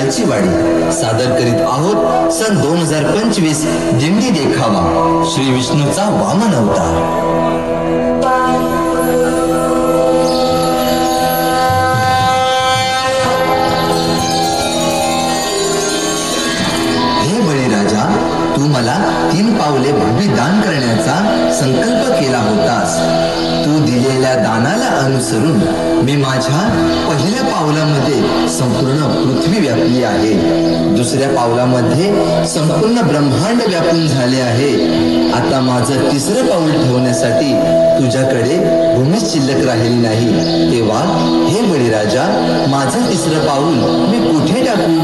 कालची वाडी सादर करीत आहोत सन दोन हजार पंचवीस दिंडी देखावा. श्री विष्णूचा वामन अवतार. हे तू मला तीन पावले भव्य दान करण्याचा संकल्प केला होतास. तू दिलेल्या दानाला अनुसरून मी माझ्या पहिल्या पावलामध्ये संपूर्ण पृथ्वी आहे. दुसऱ्या पावलामध्ये संपूर्ण ब्रह्मांड व्यापून झाले आहे. आता माझं तिसरं पाऊल ठेवण्यासाठी तुझ्याकडे भूमीच शिल्लक राहिली नाही. तेव्हा हे बळीराजा माझं तिसरं पाऊल मी कुठे टाकू?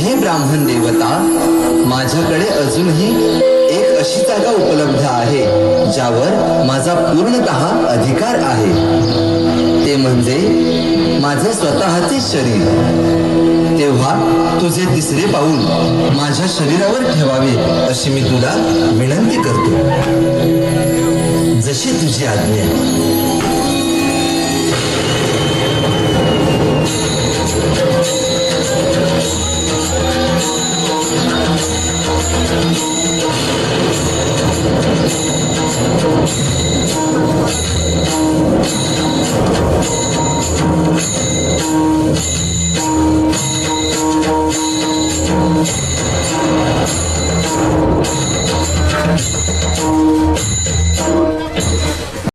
हे ब्राह्मण देवता माझ्याकडे अजूनही एक अशी जागा उपलब्ध आहे ज्यावर माझा पूर्णतः माझे स्वतःचे शरीर. तेव्हा तुझे तिसरे पाऊल माझ्या शरीरावर ठेवावे अशी मी तुला विनंती करतो. जशी तुझी आज्ञा